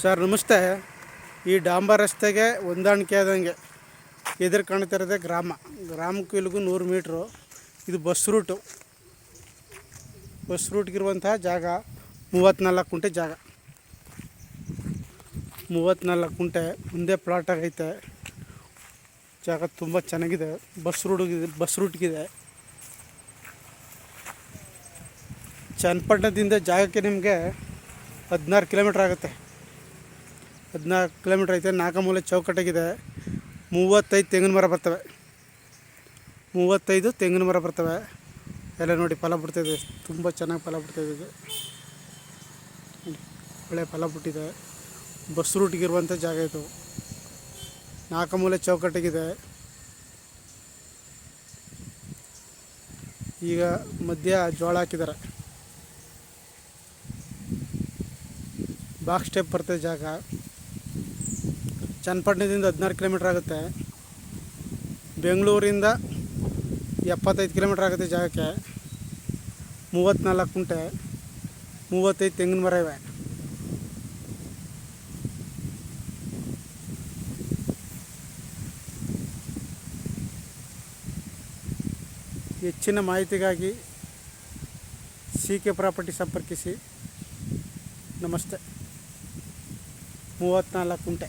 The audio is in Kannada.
ಸರ್, ನಮಸ್ತೆ. ಈ ಡಾಂಬರ್ ರಸ್ತೆಗೆ ಹೊಂದಾಣಿಕೆ ಆದಂಗೆ ಎದುರು ಕಾಣ್ತಾ ಇರೋದೇ ಗ್ರಾಮ. ಗ್ರಾಮಕ್ಕೂ ಇಲ್ಲಿಗೂ ನೂರು ಮೀಟ್ರು. ಇದು ಬಸ್ ರೂಟು. ಬಸ್ ರೂಟ್ಗಿರುವಂತಹ ಜಾಗ ಮೂವತ್ತ್ನಾಲ್ಕು ಕುಂಟೆ ಜಾಗ. ಮೂವತ್ತ್ನಾಲ್ಕು ಕುಂಟೆ ಮುಂದೆ ಪ್ಲಾಟ್ ಆಗೈತೆ. ಜಾಗ ತುಂಬ ಚೆನ್ನಾಗಿದೆ. ಬಸ್ ರೂಟ್ಗಿದೆ ಬಸ್ ರೂಟ್ಗಿದೆ. ಚನ್ನಪಟ್ಟಣದಿಂದ ಜಾಗಕ್ಕೆ ನಿಮಗೆ ಹದಿನಾರು ಕಿಲೋಮೀಟ್ರ್ ಆಗುತ್ತೆ. ಹದಿನಾಲ್ಕು ಕಿಲೋಮೀಟ್ರ್ ಐತೆ ನಾಲ್ಕಮೂಲೆ ಚೌಕಟ್ಟಾಗಿದೆ. ಮೂವತ್ತೈದು ತೆಂಗಿನ ಮರ ಬರ್ತವೆ. ಮೂವತ್ತೈದು ತೆಂಗಿನ ಮರ ಬರ್ತವೆ. ಎಲ್ಲ ನೋಡಿ ಫಲ ಬಿಡ್ತಾಯಿದೆ ತುಂಬ ಚೆನ್ನಾಗಿ ಫಲ ಬಿಡ್ತಾಯಿದೆ ಒಳ್ಳೆ ಫಲ ಬಿಟ್ಟಿದೆ. ಬಸ್ ರೂಟ್ಗಿರುವಂಥ ಜಾಗ ಇದು. ನಾಲ್ಕು ಮೂಲೆ ಚೌಕಟ್ಟಿಗಿದೆ. ಈಗ ಮಧ್ಯ ಜೋಳ ಹಾಕಿದ್ದಾರೆ. ಬಾಕ್ಸ್ ಸ್ಟೆಪ್ ಬರ್ತದೆ ಜಾಗ. ಚನ್ನಪಟ್ಟಣದಿಂದ ಹದಿನಾರು ಕಿಲೋಮೀಟ್ರ್ ಆಗುತ್ತೆ. ಬೆಂಗಳೂರಿಂದ ಎಪ್ಪತ್ತೈದು ಕಿಲೋಮೀಟ್ರ್ ಆಗುತ್ತೆ ಜಾಗಕ್ಕೆ. ಮೂವತ್ತ್ನಾಲ್ಕು ಕುಂಟೆ ಮೂವತ್ತೈದು ತೆಂಗಿನ ಮರ ಇವೆ ಹೆಚ್ಚಿನ ಮಾಹಿತಿಗಾಗಿ ಸಿ ಕೆ ಪ್ರಾಪರ್ಟಿ ಸಂಪರ್ಕಿಸಿ. ನಮಸ್ತೆ. ಮೂವತ್ತ್ನಾಲ್ಕು ಕುಂಟೆ